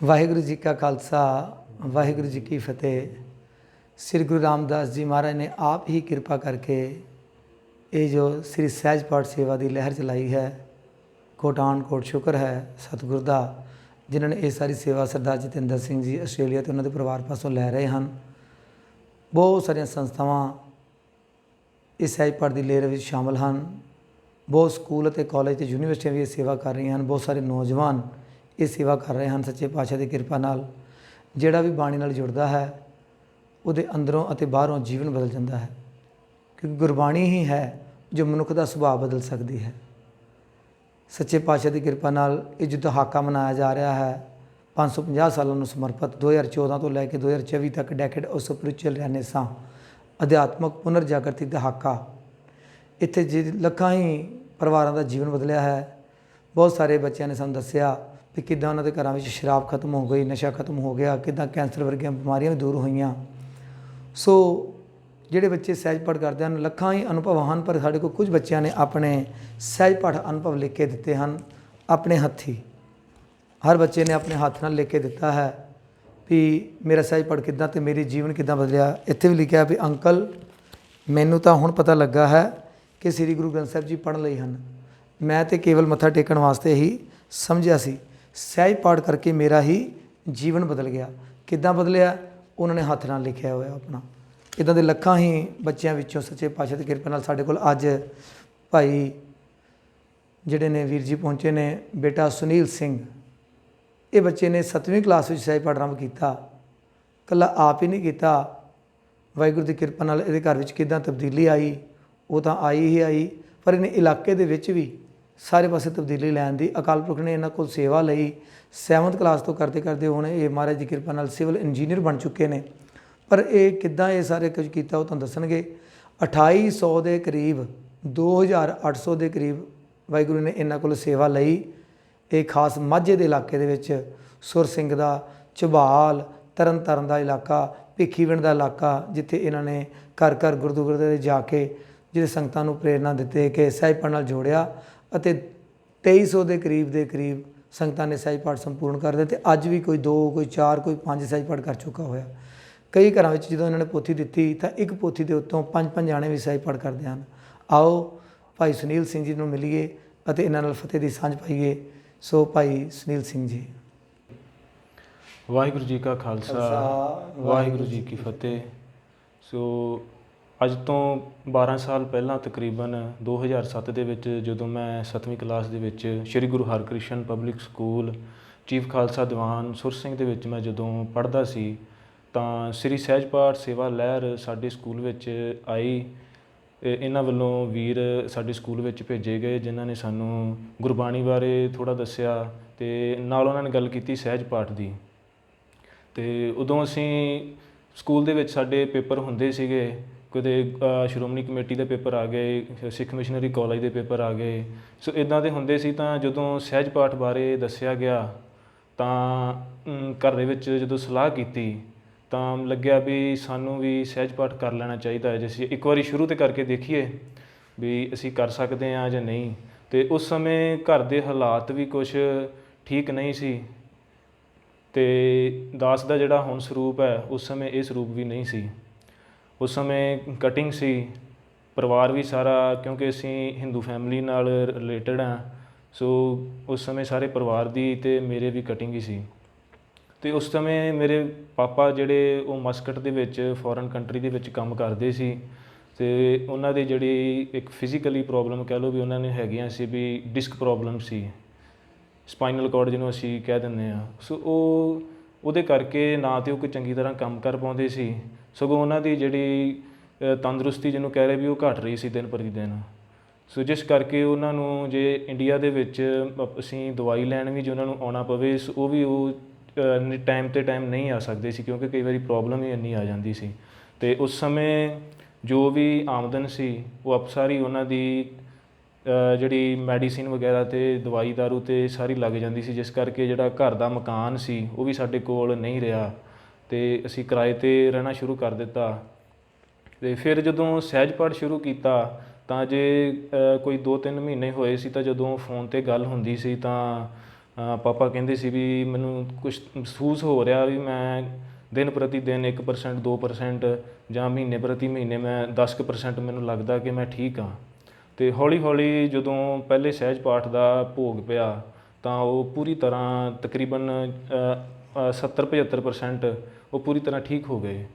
ਵਾਹਿਗੁਰੂ ਜੀ ਕਾ ਖਾਲਸਾ, ਵਾਹਿਗੁਰੂ ਜੀ ਕੀ ਫਤਿਹ। ਸ੍ਰੀ ਗੁਰੂ ਰਾਮਦਾਸ ਜੀ ਮਹਾਰਾਜ ਨੇ ਆਪ ਹੀ ਕਿਰਪਾ ਕਰਕੇ ਇਹ ਜੋ ਸ੍ਰੀ ਸਹਿਜ ਪਾਠ ਸੇਵਾ ਦੀ ਲਹਿਰ ਚਲਾਈ ਹੈ, ਕੋਟਾਨ ਕੋਟ ਸ਼ੁਕਰ ਹੈ ਸਤਿਗੁਰ ਦਾ, ਜਿਨ੍ਹਾਂ ਨੇ ਇਹ ਸਾਰੀ ਸੇਵਾ ਸਰਦਾਰ ਜਤਿੰਦਰ ਸਿੰਘ ਜੀ ਆਸਟ੍ਰੇਲੀਆ ਤੇ ਉਹਨਾਂ ਦੇ ਪਰਿਵਾਰ ਪਾਸੋਂ ਲੈ ਰਹੇ ਹਨ। ਬਹੁਤ ਸਾਰੀਆਂ ਸੰਸਥਾਵਾਂ ਇਸ ਸਹਿਜ ਪਾਠ ਦੀ ਲਹਿਰ ਵਿੱਚ ਸ਼ਾਮਲ ਹਨ। ਬਹੁਤ ਸਕੂਲ ਅਤੇ ਕਾਲਜ ਤੇ ਯੂਨੀਵਰਸਿਟੀਆਂ ਵੀ ਇਹ ਸੇਵਾ ਕਰ ਰਹੀਆਂ ਹਨ। ਬਹੁਤ ਸਾਰੇ ਨੌਜਵਾਨ ਇਹ ਸੇਵਾ ਕਰ ਰਹੇ ਹਨ ਸੱਚੇ ਪਾਤਸ਼ਾਹ ਦੀ ਕਿਰਪਾ ਨਾਲ। ਜਿਹੜਾ ਵੀ ਬਾਣੀ ਨਾਲ ਜੁੜਦਾ ਹੈ, ਉਹਦੇ ਅੰਦਰੋਂ ਅਤੇ ਬਾਹਰੋਂ ਜੀਵਨ ਬਦਲ ਜਾਂਦਾ ਹੈ। ਕਿਉਂਕਿ ਗੁਰਬਾਣੀ ਹੀ ਹੈ ਜੋ ਮਨੁੱਖ ਦਾ ਸੁਭਾਅ ਬਦਲ ਸਕਦੀ ਹੈ। ਸੱਚੇ ਪਾਤਸ਼ਾਹ ਦੀ ਕਿਰਪਾ ਨਾਲ ਇਹ ਜੋ ਦਹਾਕਾ ਮਨਾਇਆ ਜਾ ਰਿਹਾ ਹੈ। 550 ਸਾਲਾਂ ਨੂੰ ਸਮਰਪਿਤ 2014 ਤੋਂ ਲੈ ਕੇ 2024 ਤੱਕ ਡੈਕੇਡ ਆਫ ਸਪਿਰਚੁਅਲ ਰੈਨੇਸਾਂ ਅਧਿਆਤਮਕ ਪੁਨਰ ਜਾਗਰਤੀ ਦਹਾਕਾ ਇੱਥੇ ਜੇ ਲੱਖਾਂ ਹੀ ਪਰਿਵਾਰਾਂ ਦਾ ਜੀਵਨ ਬਦਲਿਆ ਹੈ। ਬਹੁਤ ਸਾਰੇ ਬੱਚਿਆਂ ਨੇ ਸਾਨੂੰ ਦੱਸਿਆ ਵੀ ਕਿੱਦਾਂ ਉਹਨਾਂ ਦੇ ਘਰਾਂ ਵਿੱਚ ਸ਼ਰਾਬ ਖਤਮ ਹੋ ਗਈ, ਨਸ਼ਾ ਖਤਮ ਹੋ ਗਿਆ, ਕਿੱਦਾਂ ਕੈਂਸਰ ਵਰਗੀਆਂ ਬਿਮਾਰੀਆਂ ਵੀ ਦੂਰ ਹੋਈਆਂ। ਸੋ ਜਿਹੜੇ ਬੱਚੇ ਸਹਿਜ ਪਾਠ ਕਰਦੇ ਹਨ, ਲੱਖਾਂ ਹੀ ਅਨੁਭਵ ਹਨ, ਪਰ ਸਾਡੇ ਕੋਲ ਕੁਝ ਬੱਚਿਆਂ ਨੇ ਆਪਣੇ ਸਹਿਜ ਪਾਠ ਅਨੁਭਵ ਲਿਖ ਕੇ ਦਿੱਤੇ ਹਨ, ਆਪਣੇ ਹੱਥੀ। ਹਰ ਬੱਚੇ ਨੇ ਆਪਣੇ ਹੱਥ ਨਾਲ ਲਿਖ ਕੇ ਦਿੱਤਾ ਹੈ ਵੀ ਮੇਰਾ ਸਹਿਜ ਪਾਠ ਕਿੱਦਾਂ ਤੇ ਮੇਰੀ ਜੀਵਨ ਕਿੱਦਾਂ ਬਦਲਿਆ। ਇੱਥੇ ਵੀ ਲਿਖਿਆ ਵੀ, ਅੰਕਲ, ਮੈਨੂੰ ਤਾਂ ਹੁਣ ਪਤਾ ਲੱਗਾ ਹੈ ਕਿ ਸ੍ਰੀ ਗੁਰੂ ਗ੍ਰੰਥ ਸਾਹਿਬ ਜੀ ਪੜ੍ਹਨ ਲਈ ਹਨ। ਮੈਂ ਤੇ ਕੇਵਲ ਮੱਥਾ ਟੇਕਣ ਵਾਸਤੇ ਹੀ ਸਮਝਿਆ ਸੀ। ਸਹਿਜ ਪਾਠ ਕਰਕੇ ਮੇਰਾ ਹੀ ਜੀਵਨ ਬਦਲ ਗਿਆ। ਕਿੱਦਾਂ ਬਦਲਿਆ? ਉਹਨਾਂ ਨੇ ਹੱਥ ਨਾਲ ਲਿਖਿਆ ਹੋਇਆ ਆਪਣਾ। ਇਦਾਂ ਦੇ ਲੱਖਾਂ ਹੀ ਬੱਚਿਆਂ ਵਿੱਚੋਂ ਸੱਚੇ ਪਾਤਸ਼ਾਹ ਦੀ ਕਿਰਪਾ ਨਾਲ ਸਾਡੇ ਕੋਲ ਅੱਜ ਭਾਈ ਜਿਹੜੇ ਨੇ ਵੀਰ ਜੀ ਪਹੁੰਚੇ ਨੇ, ਬੇਟਾ ਸੁਨੀਲ ਸਿੰਘ। ਇਹ ਬੱਚੇ ਨੇ 7ਵੀਂ ਕਲਾਸ ਵਿੱਚ ਸਹਿਜ ਪਾਠ ਆਰੰਭ ਕੀਤਾ। ਕੱਲਾ ਆਪ ਹੀ ਨਹੀਂ ਕੀਤਾ। ਵਾਹਿਗੁਰੂ ਦੀ ਕਿਰਪਾ ਨਾਲ ਇਹਦੇ ਘਰ ਵਿੱਚ ਕਿਦਾਂ ਤਬਦੀਲੀ ਆਈ, ਉਹ ਤਾਂ ਆਈ ਹੀ ਆਈ, ਪਰ ਇਹਨੇ ਇਲਾਕੇ ਦੇ ਵਿੱਚ ਵੀ ਸਾਰੇ ਪਾਸੇ ਤਬਦੀਲੀ ਲੈਣ ਦੀ ਅਕਾਲ ਪੁਰਖ ਨੇ ਇਹਨਾਂ ਕੋਲ ਸੇਵਾ ਲਈ 7th ਕਲਾਸ ਤੋਂ ਕਰਦੇ ਕਰਦੇ ਹੁਣ ਇਹ ਮਹਾਰਾਜ ਦੀ ਕਿਰਪਾ ਨਾਲ ਸਿਵਲ ਇੰਜੀਨੀਅਰ ਬਣ ਚੁੱਕੇ ਨੇ। ਪਰ ਇਹ ਕਿੱਦਾਂ ਇਹ ਸਾਰੇ ਕੁਝ ਕੀਤਾ ਉਹ ਤੁਹਾਨੂੰ ਦੱਸਣਗੇ। 2800 ਦੇ ਕਰੀਬ 2800 ਦੇ ਕਰੀਬ ਵਾਹਿਗੁਰੂ ਨੇ ਇਹਨਾਂ ਕੋਲ ਸੇਵਾ ਲਈ ਇਹ ਖਾਸ ਮਾਝੇ ਦੇ ਇਲਾਕੇ ਦੇ ਵਿੱਚ ਸੁਰ ਸਿੰਘ ਦਾ, ਝਬਾਲ ਤਰਨ ਤਾਰਨ ਦਾ ਇਲਾਕਾ, ਭਿੱਖੀਵਿੰਡ ਦਾ ਇਲਾਕਾ, ਜਿੱਥੇ ਇਹਨਾਂ ਨੇ ਘਰ ਘਰ ਗੁਰਦੁਆਰੇ ਦੇ ਜਾ ਕੇ ਜਿਹੜੇ ਸੰਗਤਾਂ ਨੂੰ ਪ੍ਰੇਰਣਾ ਦਿੱਤੇ ਕਿ ਸਹਿਜ ਨਾਲ ਜੋੜਿਆ। ਅਤੇ 2300 ਦੇ ਕਰੀਬ ਦੇ ਕਰੀਬ ਸੰਗਤਾਂ ਨੇ ਸਹਿਜ ਪਾਠ ਸੰਪੂਰਨ ਕਰ ਦਿੱਤੇ। ਅੱਜ ਵੀ ਕੋਈ 2 ਕੋਈ 4 ਕੋਈ 5 ਸਹਿਜ ਪਾਠ ਕਰ ਚੁੱਕਾ ਹੋਇਆ। ਕਈ ਘਰਾਂ ਵਿੱਚ ਜਦੋਂ ਇਹਨਾਂ ਨੇ ਪੋਥੀ ਦਿੱਤੀ ਤਾਂ ਇੱਕ ਪੋਥੀ ਦੇ ਉੱਤੋਂ ਪੰਜ ਪੰਜ ਜਾਣੇ ਵੀ ਸਹਿਜ ਪਾਠ ਕਰਦੇ ਹਨ। ਆਓ ਭਾਈ ਸੁਨੀਲ ਸਿੰਘ ਜੀ ਨੂੰ ਮਿਲੀਏ ਅਤੇ ਇਹਨਾਂ ਨਾਲ ਫਤਿਹ ਦੀ ਸਾਂਝ ਪਾਈਏ। ਸੋ ਭਾਈ ਸੁਨੀਲ ਸਿੰਘ ਜੀ। ਵਾਹਿਗੁਰੂ ਜੀ ਕਾ ਖਾਲਸਾ, ਵਾਹਿਗੁਰੂ ਜੀ ਕੀ ਫਤਿਹ। ਸੋ ਅੱਜ ਤੋਂ 12 ਸਾਲ ਪਹਿਲਾਂ ਤਕਰੀਬਨ 2007 ਦੇ ਵਿੱਚ ਜਦੋਂ ਮੈਂ 7ਵੀਂ ਕਲਾਸ ਦੇ ਵਿੱਚ Shri Guru Harkrishan public school chief Khalsa Diwan Sur Singh ਦੇ ਵਿੱਚ ਮੈਂ ਜਦੋਂ ਪੜ੍ਹਦਾ ਸੀ ਤਾਂ ਸ੍ਰੀ ਸਹਿਜ ਪਾਠ ਸੇਵਾ ਲਹਿਰ ਸਾਡੇ ਸਕੂਲ ਵਿੱਚ ਆਈ। ਇਹਨਾਂ ਵੱਲੋਂ ਵੀਰ ਸਾਡੇ ਸਕੂਲ ਵਿੱਚ ਭੇਜੇ ਗਏ ਜਿਨ੍ਹਾਂ ਨੇ ਸਾਨੂੰ ਗੁਰਬਾਣੀ ਬਾਰੇ ਥੋੜਾ ਦੱਸਿਆ ਤੇ ਨਾਲ ਉਹਨਾਂ ਨੇ ਗੱਲ ਕੀਤੀ ਸਹਿਜ ਪਾਠ ਦੀ। ਤੇ ਉਦੋਂ ਅਸੀਂ ਸਕੂਲ ਦੇ ਵਿੱਚ ਸਾਡੇ ਪੇਪਰ ਹੁੰਦੇ ਸੀਗੇ ਕਦੇ ਸ਼੍ਰੋਮਣੀ ਕਮੇਟੀ ਦੇ ਪੇਪਰ ਆ ਗਏ, ਸਿੱਖ ਮਿਸ਼ਨਰੀ ਕਾਲਜ ਦੇ ਪੇਪਰ ਆ ਗਏ। ਸੋ ਇਦਾਂ ਦੇ ਹੁੰਦੇ ਸੀ ਤਾਂ ਜਦੋਂ ਸਹਿਜ ਪਾਠ ਬਾਰੇ ਦੱਸਿਆ ਗਿਆ, ਤਾਂ ਘਰ ਦੇ ਵਿੱਚ ਜਦੋਂ ਸਲਾਹ ਕੀਤੀ, ਤਾਂ ਲੱਗਿਆ ਵੀ ਸਾਨੂੰ ਵੀ ਸਹਿਜ ਪਾਠ ਕਰ ਲੈਣਾ ਚਾਹੀਦਾ ਹੈ। ਜੇ ਅਸੀਂ ਇੱਕ ਵਾਰੀ ਸ਼ੁਰੂ ਤੇ ਕਰਕੇ ਦੇਖੀਏ ਵੀ ਅਸੀਂ ਕਰ ਸਕਦੇ ਹਾਂ ਜਾਂ ਨਹੀਂ, ਤੇ ਉਸ ਸਮੇਂ ਘਰ ਦੇ ਹਾਲਾਤ ਵੀ ਕੁਝ ਠੀਕ ਨਹੀਂ ਸੀ। ਤੇ ਦਾਸ ਦਾ ਜਿਹੜਾ ਹੁਣ ਸਰੂਪ ਹੈ, ਉਸ ਸਮੇਂ ਇਹ ਸਰੂਪ ਵੀ ਨਹੀਂ ਸੀ। ਉਸ ਸਮੇਂ ਕਟਿੰਗ ਸੀ, ਪਰਿਵਾਰ ਵੀ ਸਾਰਾ ਕਿਉਂਕਿ ਅਸੀਂ ਹਿੰਦੂ ਫੈਮਿਲੀ ਨਾਲ ਰਿਲੇਟਡ ਹਾਂ ਸੋ ਉਸ ਸਮੇਂ ਸਾਰੇ ਪਰਿਵਾਰ ਦੀ ਅਤੇ ਮੇਰੇ ਵੀ ਕਟਿੰਗ ਹੀ ਸੀ। ਅਤੇ ਉਸ ਸਮੇਂ ਮੇਰੇ ਪਾਪਾ ਜਿਹੜੇ ਉਹ ਮਸਕਟ ਦੇ ਵਿੱਚ ਫੋਰਨ ਕੰਟਰੀ ਦੇ ਵਿੱਚ ਕੰਮ ਕਰਦੇ ਸੀ ਅਤੇ ਉਹਨਾਂ ਦੀ ਜਿਹੜੀ ਇੱਕ ਫਿਜ਼ੀਕਲੀ ਪ੍ਰੋਬਲਮ ਕਹਿ ਲਓ ਵੀ ਉਹਨਾਂ ਨੇ ਹੈਗੀਆਂ ਸੀ ਵੀ ਡਿਸਕ ਪ੍ਰੋਬਲਮ ਸੀ ਸਪਾਈਨਲ ਕਾਰਡ ਜਿਹਨੂੰ ਅਸੀਂ ਕਹਿ ਦਿੰਦੇ ਆ ਸੋ ਉਹ, ਉਹਦੇ ਕਰਕੇ ਨਾ ਤੇ ਉਹ ਕੋਈ ਚੰਗੀ ਤਰ੍ਹਾਂ ਕੰਮ ਕਰ ਪਾਉਂਦੇ ਸੀ ਸਗੋਂ ਉਹਨਾਂ ਦੀ ਜਿਹੜੀ ਤੰਦਰੁਸਤੀ ਜਿਹਨੂੰ ਕਹਿ ਰਹੇ ਵੀ ਉਹ ਘਟ ਰਹੀ ਸੀ ਦਿਨ ਪ੍ਰਤੀ ਦਿਨ। ਸੋ ਜਿਸ ਕਰਕੇ ਉਹਨਾਂ ਨੂੰ ਜੇ ਇੰਡੀਆ ਦੇ ਵਿੱਚ ਅਸੀਂ ਦਵਾਈ ਲੈਣ ਵੀ ਜੇ ਉਹਨਾਂ ਨੂੰ ਆਉਣਾ ਪਵੇ, ਸੋ, ਉਹ ਵੀ ਉਹ ਟਾਈਮ ਤੇ ਟਾਈਮ ਨਹੀਂ ਆ ਸਕਦੇ ਸੀ ਕਿਉਂਕਿ ਕਈ ਵਾਰੀ ਪ੍ਰੋਬਲਮ ਹੀ ਇੰਨੀ ਆ ਜਾਂਦੀ ਸੀ। ਤੇ ਉਸ ਸਮੇਂ ਜੋ ਵੀ ਆਮਦਨ ਸੀ, ਉਹ ਆਪ ਸਾਰੀ ਉਹਨਾਂ ਦੀ ਜਿਹੜੀ ਮੈਡੀਸਿਨ ਵਗੈਰਾ ਤੇ ਦਵਾਈ ਦਾਰੂ ਤੇ ਸਾਰੀ ਲੱਗ ਜਾਂਦੀ ਸੀ, ਜਿਸ ਕਰਕੇ ਜਿਹੜਾ ਘਰ ਦਾ ਮਕਾਨ ਸੀ, ਉਹ ਵੀ ਸਾਡੇ ਕੋਲ ਨਹੀਂ ਰਿਹਾ। ਤੇ ਅਸੀਂ ਕਿਰਾਏ ਤੇ ਰਹਿਣਾ ਸ਼ੁਰੂ ਕਰ ਦਿੱਤਾ। ਤੇ ਫਿਰ ਜਦੋਂ ਸਹਿਜ ਪਾਠ ਸ਼ੁਰੂ ਕੀਤਾ, ਤਾਂ ਜੇ ਕੋਈ 2-3 ਮਹੀਨੇ ਹੋਏ ਸੀ, ਤਾਂ ਜਦੋਂ ਫੋਨ ਤੇ ਗੱਲ ਹੁੰਦੀ ਸੀ, ਤਾਂ ਪਾਪਾ ਕਹਿੰਦੇ ਸੀ ਵੀ ਮੈਨੂੰ ਕੁਝ ਮਹਿਸੂਸ ਹੋ ਰਿਹਾ ਵੀ ਮੈਂ ਦਿਨ ਪ੍ਰਤੀ ਦਿਨ 1% 2% ਜਾਂ ਮਹੀਨੇ ਪ੍ਰਤੀ ਮਹੀਨੇ ਮੈਂ 10% ਮੈਨੂੰ ਲੱਗਦਾ ਕਿ ਮੈਂ ਠੀਕ ਹਾਂ। ਤੇ ਹੌਲੀ ਹੌਲੀ ਜਦੋਂ ਪਹਿਲੇ ਸਹਿਜ ਪਾਠ ਦਾ ਭੋਗ ਪਿਆ, ਤਾਂ ਉਹ ਪੂਰੀ ਤਰ੍ਹਾਂ ਤਕਰੀਬਨ 70 75% ਉਹ ਪੂਰੀ ਤਰ੍ਹਾਂ ਠੀਕ ਹੋ ਗਏ।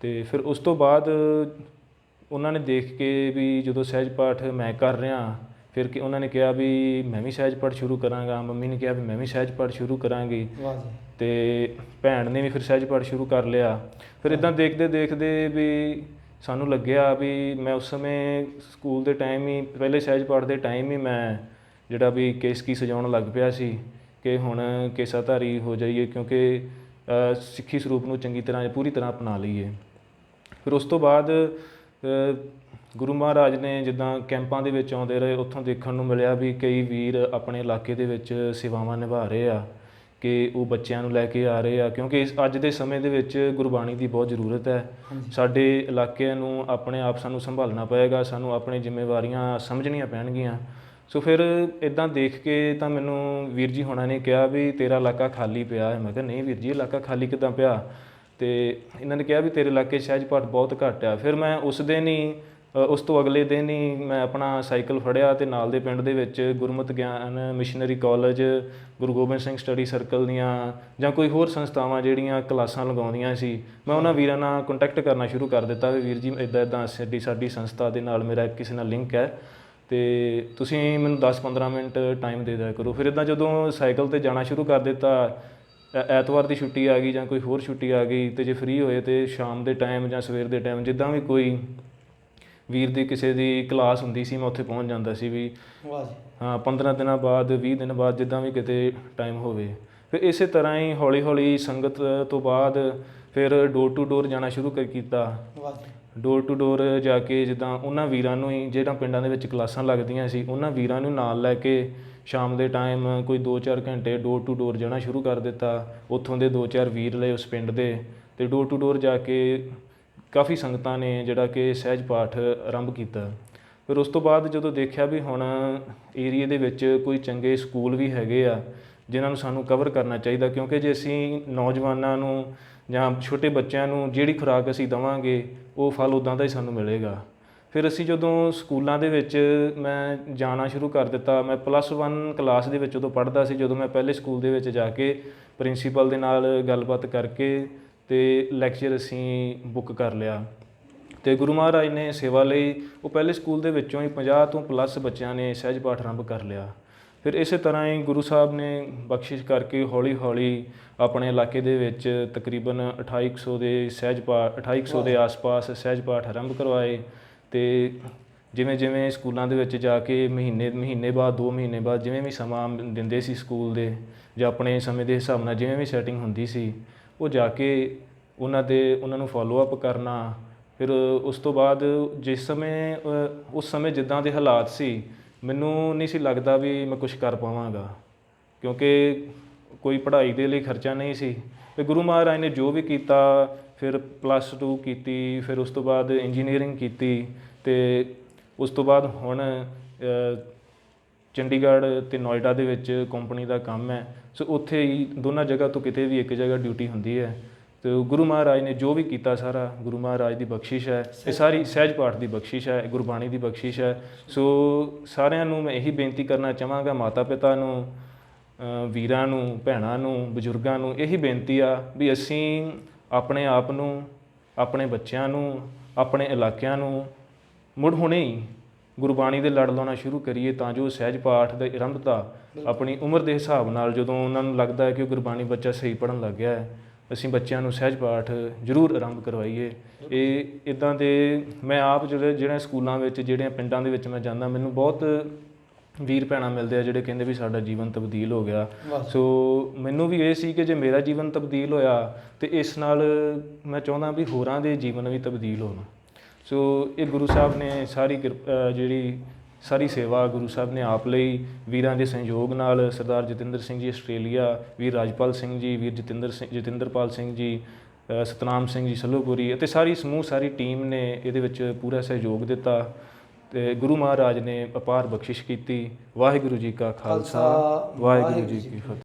ਤੇ ਫਿਰ ਉਸ ਤੋਂ ਬਾਅਦ ਉਹਨਾਂ ਨੇ ਦੇਖ ਕੇ ਵੀ ਜਦੋਂ ਸਹਿਜ ਪਾਠ ਮੈਂ ਕਰ ਰਿਹਾ ਫਿਰ ਕਿ ਉਹਨਾਂ ਨੇ ਕਿਹਾ ਵੀ ਮੈਂ ਵੀ ਸਹਿਜ ਪਾਠ ਸ਼ੁਰੂ ਕਰਾਂਗਾ। ਮੰਮੀ ਨੇ ਕਿਹਾ ਵੀ ਮੈਂ ਵੀ ਸਹਿਜ ਪਾਠ ਸ਼ੁਰੂ ਕਰਾਂਗੀ। ਵਾਹ ਜੀ। ਤੇ ਭੈਣ ਨੇ ਵੀ ਫਿਰ ਸਹਿਜ ਪਾਠ ਸ਼ੁਰੂ ਕਰ ਲਿਆ। ਫਿਰ ਇਦਾਂ ਦੇਖਦੇ ਦੇਖਦੇ ਵੀ ਸਾਨੂੰ ਲੱਗਿਆ ਵੀ ਮੈਂ ਉਸ ਸਮੇਂ ਸਕੂਲ ਦੇ ਟਾਈਮ ਹੀ ਪਹਿਲੇ ਸਹਿਜ ਪਾਠ ਦੇ ਟਾਈਮ ਹੀ ਮੈਂ ਜਿਹੜਾ ਵੀ ਕੇਸ ਕੀ ਸਜਾਉਣ ਲੱਗ ਪਿਆ ਸੀ ਕਿ ਹੁਣ ਕੇਸਾਧਾਰੀ ਹੋ ਜਾਈਏ। ਕਿਉਂਕਿ ਸਿੱਖੀ ਸਰੂਪ ਨੂੰ ਚੰਗੀ ਤਰ੍ਹਾਂ ਪੂਰੀ ਤਰ੍ਹਾਂ ਅਪਣਾ ਲਈਏ। ਫਿਰ ਉਸ ਤੋਂ ਬਾਅਦ ਗੁਰੂ ਮਹਾਰਾਜ ਨੇ ਜਿੱਦਾਂ ਕੈਂਪਾਂ ਦੇ ਵਿੱਚ ਆਉਂਦੇ ਰਹੇ ਉੱਥੋਂ ਦੇਖਣ ਨੂੰ ਮਿਲਿਆ ਵੀ ਕਈ ਵੀਰ ਆਪਣੇ ਇਲਾਕੇ ਦੇ ਵਿੱਚ ਸੇਵਾਵਾਂ ਨਿਭਾ ਰਹੇ ਆ ਕਿ ਉਹ ਬੱਚਿਆਂ ਨੂੰ ਲੈ ਕੇ ਆ ਰਹੇ ਆ ਕਿਉਂਕਿ ਅੱਜ ਦੇ ਸਮੇਂ ਦੇ ਵਿੱਚ ਗੁਰਬਾਣੀ ਦੀ ਬਹੁਤ ਜ਼ਰੂਰਤ ਹੈ। ਸਾਡੇ ਇਲਾਕਿਆਂ ਨੂੰ ਆਪਣੇ ਆਪ ਸਾਨੂੰ ਸੰਭਾਲਣਾ ਪਏਗਾ ਸਾਨੂੰ ਆਪਣੀ ਜ਼ਿੰਮੇਵਾਰੀਆਂ ਸਮਝਣੀਆਂ ਪੈਣਗੀਆਂ। ਸੋ ਫਿਰ ਇਦਾਂ ਦੇਖ ਕੇ ਤਾਂ ਮੈਨੂੰ ਵੀਰ ਜੀ ਹੋਣਾ ਨੇ ਕਿਹਾ ਵੀ ਤੇਰਾ ਇਲਾਕਾ ਖਾਲੀ ਪਿਆ ਹੈ। ਮੈਂ ਕਿਹਾ, ਨਹੀਂ ਵੀਰ ਜੀ, ਇਲਾਕਾ ਖਾਲੀ ਕਿਦਾਂ ਪਿਆ? ਤੇ ਇਹਨਾਂ ਨੇ ਕਿਹਾ ਵੀ ਤੇਰੇ ਇਲਾਕੇ 'ਚ ਸਹਿਜ ਪਾਠ ਬਹੁਤ ਘੱਟ ਆ। ਫਿਰ ਮੈਂ ਉਸ ਦਿਨ ਹੀ ਉਸ ਤੋਂ ਅਗਲੇ ਦਿਨ ਹੀ ਮੈਂ ਆਪਣਾ ਸਾਈਕਲ ਫੜਿਆ ਤੇ ਨਾਲ ਦੇ ਪਿੰਡ ਦੇ ਵਿੱਚ Gurmat Gyan missionary college, Guru Gobind Singh study circle ਦੀਆਂ ਜਾਂ ਕੋਈ ਹੋਰ ਸੰਸਥਾਵਾਂ ਜਿਹੜੀਆਂ ਕਲਾਸਾਂ ਲਗਾਉਂਦੀਆਂ ਸੀ, ਮੈਂ ਉਹਨਾਂ ਵੀਰਾਂ ਨਾਲ ਕੰਟੈਕਟ ਕਰਨਾ ਸ਼ੁਰੂ ਕਰ ਦਿੱਤਾ ਵੀ ਵੀਰ ਜੀ ਇਦਾਂ ਇਦਾਂ ਸਾਡੀ ਸਾਡੀ ਸੰਸਥਾ ਦੇ ਨਾਲ ਮੇਰਾ ਕਿਸੇ ਨਾਲ ਲਿੰਕ ਹੈ। ਤੇ ਤੁਸੀਂ ਮੈਨੂੰ 10-15 ਮਿੰਟ ਟਾਈਮ ਦੇ ਦਿਆ ਕਰੋ। ਫਿਰ ਇਦਾਂ ਜਦੋਂ ਸਾਈਕਲ ਤੇ ਜਾਣਾ ਸ਼ੁਰੂ ਕਰ ਦਿੱਤਾ ਐ- ਐਤਵਾਰ ਦੀ ਛੁੱਟੀ ਆ ਗਈ ਜਾਂ ਕੋਈ ਹੋਰ ਛੁੱਟੀ ਆ ਗਈ ਤੇ ਜੇ ਫ੍ਰੀ ਹੋਏ ਤੇ ਸ਼ਾਮ ਦੇ ਟਾਈਮ ਜਾਂ ਸਵੇਰ ਦੇ ਟਾਈਮ ਜਿੱਦਾਂ ਵੀ ਕੋਈ ਵੀਰ ਦੀ ਕਿਸੇ ਦੀ ਕਲਾਸ ਹੁੰਦੀ ਸੀ ਮੈਂ ਉੱਥੇ ਪਹੁੰਚ ਜਾਂਦਾ ਸੀ ਵੀ ਵਾਹ ਜੀ। ਹਾਂ 15 ਦਿਨਾਂ ਬਾਅਦ 20 ਦਿਨ ਬਾਅਦ ਜਿੱਦਾਂ ਵੀ ਕਿਤੇ ਟਾਈਮ ਹੋਵੇ। ਫਿਰ ਇਸੇ ਤਰ੍ਹਾਂ ਹੀ ਹੌਲੀ ਹੌਲੀ ਸੰਗਤ ਤੋਂ ਬਾਅਦ ਫਿਰ ਡੋਰ ਟੂ ਡੋਰ ਜਾਣਾ ਸ਼ੁਰੂ ਕਰ ਕੀਤਾ। ਵਾਹ ਜੀ। ਡੋਰ ਟੂ ਡੋਰ ਜਾ ਕੇ ਜਿੱਦਾਂ ਉਹਨਾਂ ਵੀਰਾਂ ਨੂੰ ਹੀ, ਜਿਹੜਾ ਪਿੰਡਾਂ ਦੇ ਵਿੱਚ ਕਲਾਸਾਂ ਲੱਗਦੀਆਂ ਸੀ, ਉਹਨਾਂ ਵੀਰਾਂ ਨੂੰ ਨਾਲ ਲੈ ਕੇ ਸ਼ਾਮ ਦੇ ਟਾਈਮ ਕੋਈ 2-4 ਘੰਟੇ ਡੋਰ ਟੂ ਡੋਰ ਜਾਣਾ ਸ਼ੁਰੂ ਕਰ ਦਿੱਤਾ। ਉੱਥੋਂ ਦੇ 2-4 ਵੀਰ ਲਏ ਉਸ ਪਿੰਡ ਦੇ ਅਤੇ ਡੋਰ ਟੂ ਡੋਰ ਜਾ ਕੇ ਕਾਫੀ ਸੰਗਤਾਂ ਨੇ ਜਿਹੜਾ ਕਿ ਸਹਿਜ ਪਾਠ ਆਰੰਭ ਕੀਤਾ। ਫਿਰ ਉਸ ਤੋਂ ਬਾਅਦ ਜਦੋਂ ਦੇਖਿਆ ਵੀ ਹੁਣ ਏਰੀਏ ਦੇ ਵਿੱਚ ਕੋਈ ਚੰਗੇ ਸਕੂਲ ਵੀ ਹੈਗੇ ਆ ਜਿਨ੍ਹਾਂ ਨੂੰ ਸਾਨੂੰ ਕਵਰ ਕਰਨਾ ਚਾਹੀਦਾ, ਕਿਉਂਕਿ ਜੇ ਅਸੀਂ ਨੌਜਵਾਨਾਂ ਨੂੰ ਜਾਂ ਛੋਟੇ ਬੱਚਿਆਂ ਨੂੰ ਜਿਹੜੀ ਖੁਰਾਕ ਅਸੀਂ ਦਵਾਂਗੇ, ਉਹ ਫਲ ਉਦਾਂ ਦਾ ਹੀ ਸਾਨੂੰ ਮਿਲੇਗਾ। ਫਿਰ ਅਸੀਂ ਜਦੋਂ ਸਕੂਲਾਂ ਦੇ ਵਿੱਚ ਮੈਂ ਜਾਣਾ ਸ਼ੁਰੂ ਕਰ ਦਿੱਤਾ, ਮੈਂ ਪਲੱਸ 1 ਕਲਾਸ ਦੇ ਵਿੱਚ ਉਦੋਂ ਪੜ੍ਹਦਾ ਸੀ, ਜਦੋਂ ਮੈਂ ਪਹਿਲੇ ਸਕੂਲ ਦੇ ਵਿੱਚ ਜਾ ਕੇ ਪ੍ਰਿੰਸੀਪਲ ਦੇ ਨਾਲ ਗੱਲਬਾਤ ਕਰਕੇ ਤੇ ਲੈਕਚਰ ਅਸੀਂ ਬੁੱਕ ਕਰ ਲਿਆ। ਤੇ ਗੁਰੂ ਮਹਾਰਾਜ ਨੇ ਸੇਵਾ ਲਈ, ਉਹ ਪਹਿਲੇ ਸਕੂਲ ਦੇ ਵਿੱਚੋਂ ਹੀ 50 ਤੋਂ ਪਲੱਸ ਬੱਚਿਆਂ ਨੇ ਸਹਿਜ ਪਾਠ ਆਰੰਭ ਕਰ ਲਿਆ। ਫਿਰ ਇਸੇ ਤਰ੍ਹਾਂ ਹੀ ਗੁਰੂ ਸਾਹਿਬ ਨੇ ਬਖਸ਼ਿਸ਼ ਕਰਕੇ ਹੌਲੀ ਹੌਲੀ ਆਪਣੇ ਇਲਾਕੇ ਦੇ ਵਿੱਚ ਤਕਰੀਬਨ 2800 ਦੇ ਸਹਿਜ ਪਾਠ 2800 ਦੇ ਆਸ-ਪਾਸ ਸਹਿਜ ਪਾਠ ਆਰੰਭ ਕਰਵਾਏ ਤੇ ਜਿਵੇਂ ਜਿਵੇਂ ਸਕੂਲਾਂ ਦੇ ਵਿੱਚ ਜਾ ਕੇ ਮਹੀਨੇ ਮਹੀਨੇ ਬਾਅਦ 2 ਮਹੀਨੇ ਬਾਅਦ ਜਿਵੇਂ ਵੀ ਸਮਾਂ ਦਿੰਦੇ ਸੀ ਸਕੂਲ ਦੇ ਜਾਂ ਆਪਣੇ ਸਮੇਂ ਦੇ ਹਿਸਾਬ ਨਾਲ ਜਿਵੇਂ ਵੀ ਸੈਟਿੰਗ ਹੁੰਦੀ ਸੀ ਉਹ ਜਾ ਕੇ ਉਹਨਾਂ ਦੇ ਉਹਨਾਂ ਨੂੰ ਫਾਲੋ ਅਪ ਕਰਨਾ ਫਿਰ ਉਸ ਤੋਂ ਬਾਅਦ ਜਿਸ ਸਮੇਂ ਉਸ ਸਮੇਂ ਜਿੱਦਾਂ ਦੇ ਹਾਲਾਤ ਸੀ ਮੈਨੂੰ ਨਹੀਂ ਸੀ ਲੱਗਦਾ ਵੀ ਮੈਂ ਕੁਝ ਕਰ ਪਾਵਾਂਗਾ, ਕਿਉਂਕਿ ਕੋਈ ਪੜ੍ਹਾਈ ਦੇ ਲਈ ਖਰਚਾ ਨਹੀਂ ਸੀ। ਅਤੇ ਗੁਰੂ ਮਹਾਰਾਜ ਨੇ ਜੋ ਵੀ ਕੀਤਾ, ਫਿਰ ਪਲੱਸ 2 ਕੀਤੀ, ਫਿਰ ਉਸ ਤੋਂ ਬਾਅਦ ਇੰਜੀਨੀਅਰਿੰਗ ਕੀਤੀ ਅਤੇ ਉਸ ਤੋਂ ਬਾਅਦ ਹੁਣ ਚੰਡੀਗੜ੍ਹ ਤੇ ਨੋਇਡਾ ਦੇ ਵਿੱਚ ਕੰਪਨੀ ਦਾ ਕੰਮ ਹੈ। ਸੋ ਉੱਥੇ ਹੀ ਦੋਨਾਂ ਜਗ੍ਹਾ ਤੋਂ ਕਿਤੇ ਵੀ ਇੱਕ ਜਗ੍ਹਾ ਡਿਊਟੀ ਹੁੰਦੀ ਹੈ। ਤੇ ਗੁਰੂ ਮਹਾਰਾਜ ਨੇ ਜੋ ਵੀ ਕੀਤਾ ਸਾਰਾ ਗੁਰੂ ਮਹਾਰਾਜ ਦੀ ਬਖਸ਼ਿਸ਼ ਹੈ ਇਹ ਸਾਰੀ ਸਹਿਜ ਪਾਠ ਦੀ ਬਖਸ਼ਿਸ਼ ਹੈ ਗੁਰਬਾਣੀ ਦੀ ਬਖਸ਼ਿਸ਼ ਹੈ। ਸੋ ਸਾਰਿਆਂ ਨੂੰ ਮੈਂ ਇਹੀ ਬੇਨਤੀ ਕਰਨਾ ਚਾਹਾਂਗਾ ਮਾਤਾ ਪਿਤਾ ਨੂੰ ਵੀਰਾਂ ਨੂੰ ਭੈਣਾਂ ਨੂੰ ਬਜ਼ੁਰਗਾਂ ਨੂੰ ਇਹੀ ਬੇਨਤੀ ਆ ਵੀ ਅਸੀਂ ਆਪਣੇ ਆਪ ਨੂੰ ਆਪਣੇ ਬੱਚਿਆਂ ਨੂੰ ਆਪਣੇ ਇਲਾਕਿਆਂ ਨੂੰ ਮੁੜ ਹੁਣੇ ਹੀ ਗੁਰਬਾਣੀ ਦੇ ਲੜ ਲਾਉਣਾ ਸ਼ੁਰੂ ਕਰੀਏ ਤਾਂ ਜੋ ਸਹਿਜ ਪਾਠ ਦੀ ਆਰੰਭਤਾ ਆਪਣੀ ਉਮਰ ਦੇ ਹਿਸਾਬ ਨਾਲ ਜਦੋਂ ਉਹਨਾਂ ਨੂੰ ਲੱਗਦਾ ਹੈ ਕਿ ਗੁਰਬਾਣੀ ਬੱਚਾ ਸਹੀ ਪੜਨ ਲੱਗ ਗਿਆ ਹੈ ਅਸੀਂ ਬੱਚਿਆਂ ਨੂੰ ਸਹਿਜ ਪਾਠ ਜ਼ਰੂਰ ਆਰੰਭ ਕਰਵਾਈਏ। ਇਹ ਇਦਾਂ ਦੇ ਮੈਂ ਆਪ ਜਿਹੜੇ ਜਿਹੜੇ ਸਕੂਲਾਂ ਵਿੱਚ ਜਿਹੜੀਆਂ ਪਿੰਡਾਂ ਦੇ ਵਿੱਚ ਮੈਂ ਜਾਂਦਾ ਮੈਨੂੰ ਬਹੁਤ ਵੀਰ ਭੈਣਾਂ ਮਿਲਦੇ ਆ ਜਿਹੜੇ ਕਹਿੰਦੇ ਵੀ ਸਾਡਾ ਜੀਵਨ ਤਬਦੀਲ ਹੋ ਗਿਆ। ਸੋ ਮੈਨੂੰ ਵੀ ਇਹ ਸੀ ਕਿ ਜੇ ਮੇਰਾ ਜੀਵਨ ਤਬਦੀਲ ਹੋਇਆ ਤੇ ਇਸ ਨਾਲ ਮੈਂ ਚਾਹੁੰਦਾ ਵੀ ਹੋਰਾਂ ਦੇ ਜੀਵਨ ਵੀ ਤਬਦੀਲ ਹੋਣ। ਸੋ ਇਹ ਗੁਰੂ ਸਾਹਿਬ ਨੇ ਸਾਰੀ ਜਿਹੜੀ ਸਾਰੀ ਸੇਵਾ ਗੁਰੂ ਸਾਹਿਬ ਨੇ ਆਪ ਲਈ। ਵੀਰਾਂ ਦੇ ਸਹਿਯੋਗ ਨਾਲ ਸਰਦਾਰ ਜਤਿੰਦਰ ਸਿੰਘ ਜੀ ਆਸਟ੍ਰੇਲੀਆ ਵੀਰ ਰਾਜਪਾਲ ਸਿੰਘ ਜੀ ਵੀਰ ਜਤਿੰਦਰ ਸਿੰਘ ਜਤਿੰਦਰਪਾਲ ਸਿੰਘ ਜੀ ਸਤਨਾਮ ਸਿੰਘ ਜੀ ਸੱਲੋਪੁਰੀ ਅਤੇ ਸਾਰੀ ਸਮੂਹ ਸਾਰੀ ਟੀਮ ਨੇ ਇਹਦੇ ਵਿੱਚ ਪੂਰਾ ਸਹਿਯੋਗ ਦਿੱਤਾ ਤੇ ਗੁਰੂ ਮਹਾਰਾਜ ਨੇ ਅਪਾਰ ਬਖਸ਼ਿਸ਼ ਕੀਤੀ। ਵਾਹਿਗੁਰੂ ਜੀ ਕਾ ਖਾਲਸਾ ਵਾਹਿਗੁਰੂ ਜੀ ਕੀ ਫਤਿਹ।